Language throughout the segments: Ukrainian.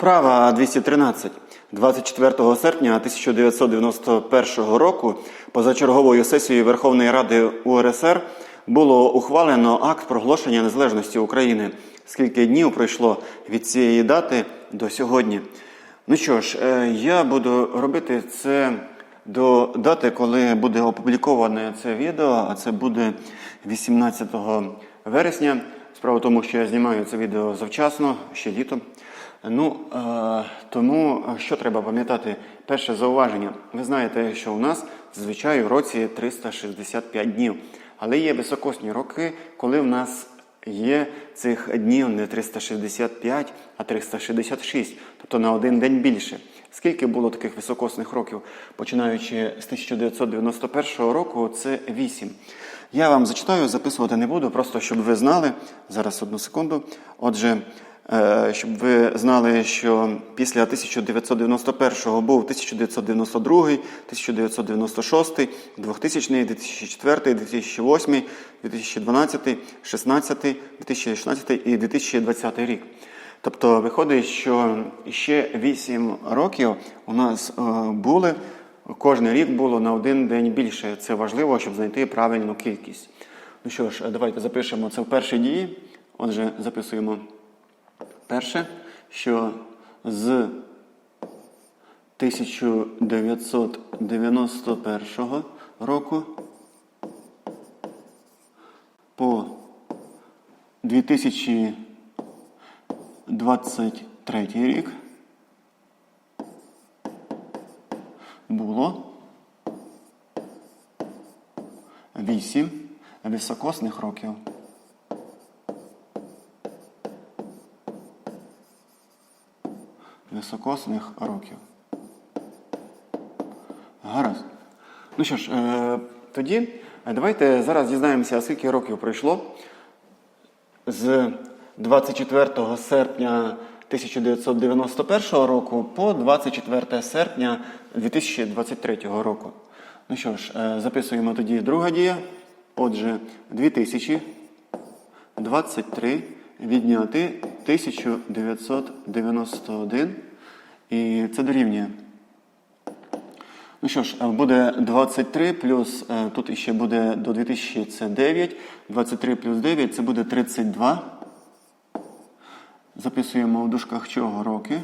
Вправа 213. 24 серпня 1991 року позачерговою сесією Верховної Ради УРСР було ухвалено акт проголошення незалежності України. Скільки днів пройшло від цієї дати до сьогодні? Ну що ж, е, я буду робити це до дати, коли буде опубліковане це відео, а це буде 18 вересня. Справа в тому, що я знімаю це відео завчасно, ще літом. Ну, е, тому е, що треба пам'ятати? Перше зауваження. Ви знаєте, що у нас зазвичай в році 365 днів. Але є високосні роки, коли в нас є цих днів не 365, а 366, тобто на один день більше. Скільки було таких високосних років, починаючи з 1991 року, це 8. Я вам зачитаю, записувати не буду, просто щоб ви знали. Зараз одну секунду. Отже, щоб ви знали, що після 1991 був 1992, 1996, 2000, 2004, 2008, 2012, 2016, 2016 і 2020 рік. Тобто виходить, що ще 8 років у нас е, були, кожен рік було на один день більше. Це важливо, щоб знайти правильну кількість. Ну що ж, давайте запишемо це в першій дії. Отже, записуємо перше, що з 1991 року по 2023 рік було 8 високосних років. Високосних років. Гаразд. Ну що ж, е, тоді е, давайте зараз дізнаємося, скільки років пройшло з 24 серпня 1991 року по 24 серпня 2023 року. Ну що ж, е, записуємо тоді друга дія. Отже, 2023 відняти 1991. І це дорівнює. Ну що ж, буде 23 плюс, е, тут ще буде до 2000 це 9. 23 плюс 9 це буде 32. Записуємо в дужках чого роки.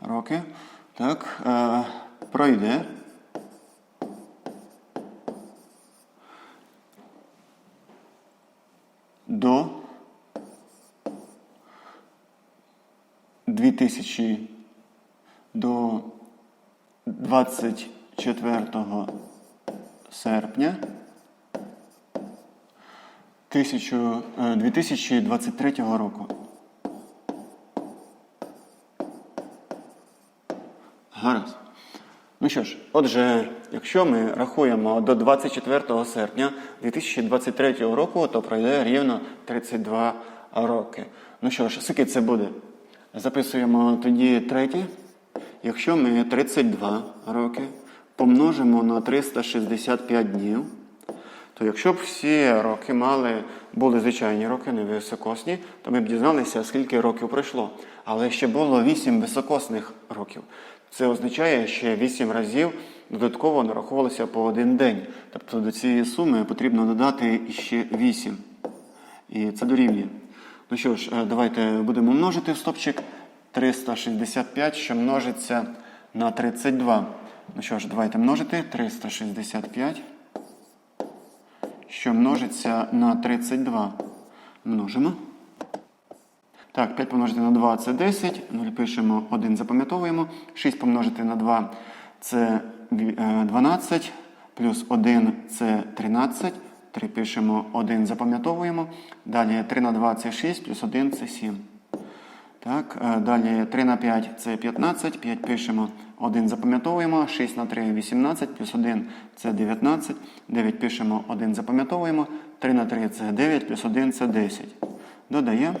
Роки. Так, е, пройде. До 2000 до 24 серпня 1000, е, 2023 року. Гаразд. Ну що ж, отже, якщо ми рахуємо до 24 серпня 2023 року, то пройде рівно 32 роки. Ну що ж, скільки це буде? Записуємо тоді третє. Якщо ми 32 роки помножимо на 365 днів, то якщо б всі роки мали, були звичайні роки, не високосні, то ми б дізналися, скільки років пройшло. Але ще було 8 високосних років. Це означає, що 8 разів додатково нараховувалося по один день. Тобто до цієї суми потрібно додати ще 8. І це дорівнює. Ну що ж, е, давайте будемо множити стопчик 365, що множиться на 32. Ну що ж, давайте множити 365, що множиться на 32. Множимо. Так, 5 помножити на 2 це 10. 0 пишемо, 1 запам'ятовуємо. 6 помножити на 2 це е, 12. Плюс 1 це 13. 3 пишемо, 1 запам'ятовуємо. Далі 3 на 2 це 6, плюс 1 це 7. Так, е, Далі 3 на 5 це 15. 5 пишемо, 1 запам'ятовуємо. 6 на 3 18, плюс 1 це 19. 9 пишемо, 1 запам'ятовуємо. 3 на 3 це 9, плюс 1 це 10. Додаємо.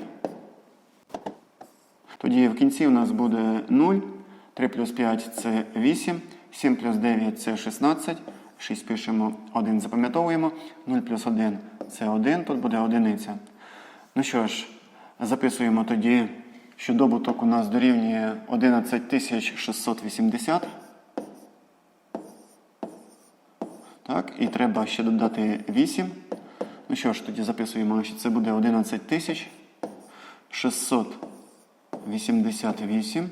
Тоді в кінці у нас буде 0. 3 плюс 5 це 8. 7 плюс 9 це 16. 6 пишемо, 1 запам'ятовуємо. 0 плюс 1 це 1, тут буде одиниця. Ну що ж, Записуємо тоді, що добуток у нас дорівнює 11680. Так, і треба ще додати 8. Ну що ж, тоді записуємо, що це буде 11688.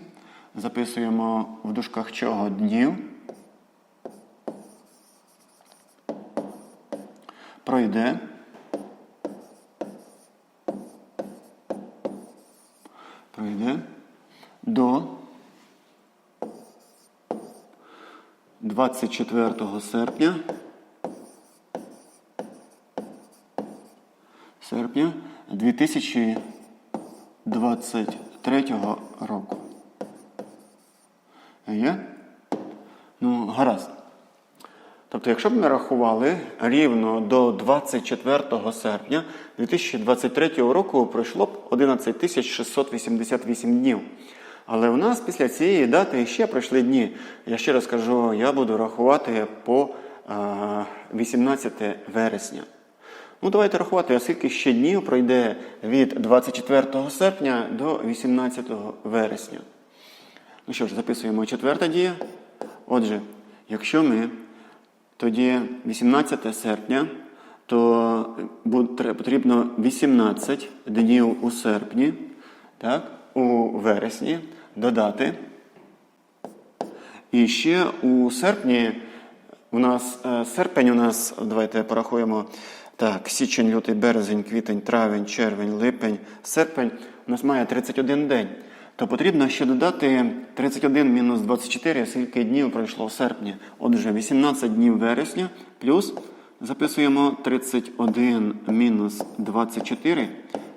Записуємо в дужках чого днів. Пройде. Пройде до 24 серпня. Серпня 2023 року. Є? Ну, гаразд. Тобто, якщо б ми рахували рівно до 24 серпня 2023 року пройшло б 11 688 днів. Але у нас після цієї дати ще пройшли дні. Я ще раз кажу, я буду рахувати по 18 вересня. Ну, давайте рахувати, оскільки ще днів пройде від 24 серпня до 18 вересня. Ну що ж, записуємо четверта дія. Отже, якщо ми тоді 18 серпня, то потрібно 18 днів у серпні, так, у вересні додати. І ще у серпні у нас е, серпень у нас, давайте порахуємо. Так, січень, лютий, березень, квітень, травень, червень, липень, серпень у нас має 31 день. То потрібно ще додати 31 мінус 24, скільки днів пройшло в серпні. Отже, 18 днів вересня плюс записуємо 31 мінус 24.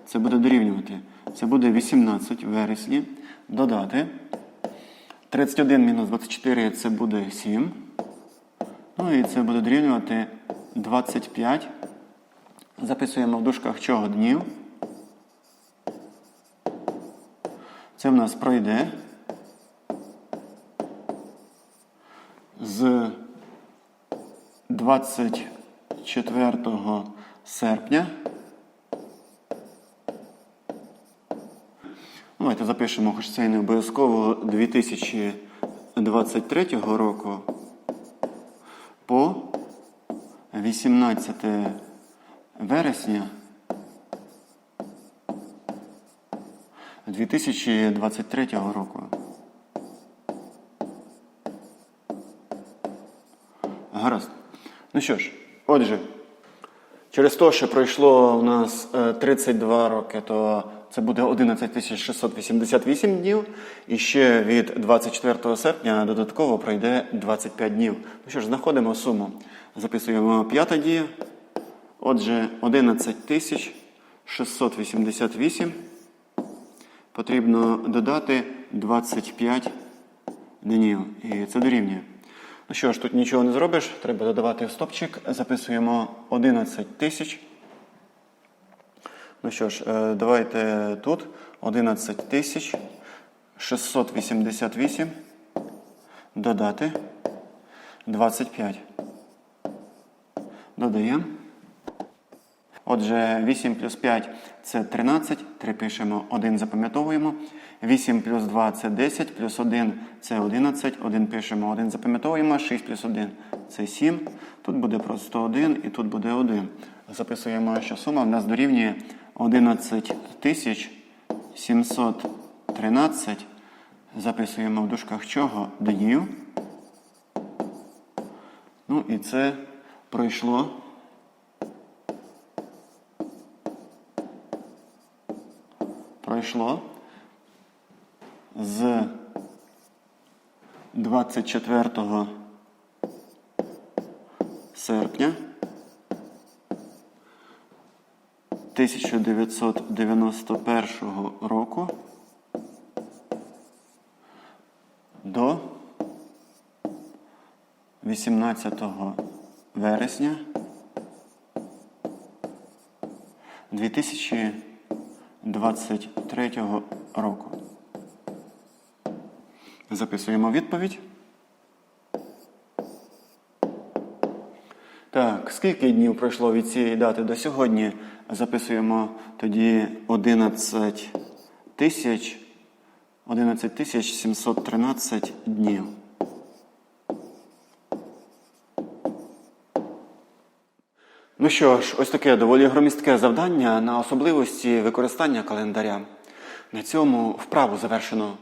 Це буде дорівнювати. Це буде 18 вересня. Додати. 31 мінус 24 це буде 7. Ну і це буде дорівнювати 25. Записуємо в дужках чого днів. Це в нас пройде з 24 серпня. Давайте запишемо, хоч це і не обов'язково 2023 року по 18 вересня 2023 року. Гаразд. Ну що ж, отже, через те, що пройшло у нас е, 32 роки, то це буде 11 688 днів. І ще від 24 серпня додатково пройде 25 днів. Ну що ж, знаходимо суму. Записуємо п'ята дія. Отже, 11 688 потрібно додати 25 днів. І це дорівнює. Ну що ж, тут нічого не зробиш, треба додавати стопчик. Записуємо 11 тисяч. Ну що ж, е, давайте тут 11 тисяч 688 додати 25. Додаємо. Отже, 8 плюс 5 це 13. 3 пишемо, 1 запам'ятовуємо. 8 плюс 2 це 10, плюс 1 це 11. 1 пишемо, 1 запам'ятовуємо. 6 плюс 1 це 7. Тут буде просто 1 і тут буде 1. Записуємо, що сума в нас дорівнює 11 тисяч 713. Записуємо в дужках чого? Днів. Ну і це пройшло. Пройшло з 24 серпня 1991 року до 18 вересня 2023 року. Записуємо відповідь. Так, скільки днів пройшло від цієї дати до сьогодні? Записуємо тоді 11 тисяч 11 тисяч 713 днів. Ну що ж, ось таке доволі громістке завдання на особливості використання календаря. На цьому вправу завершено.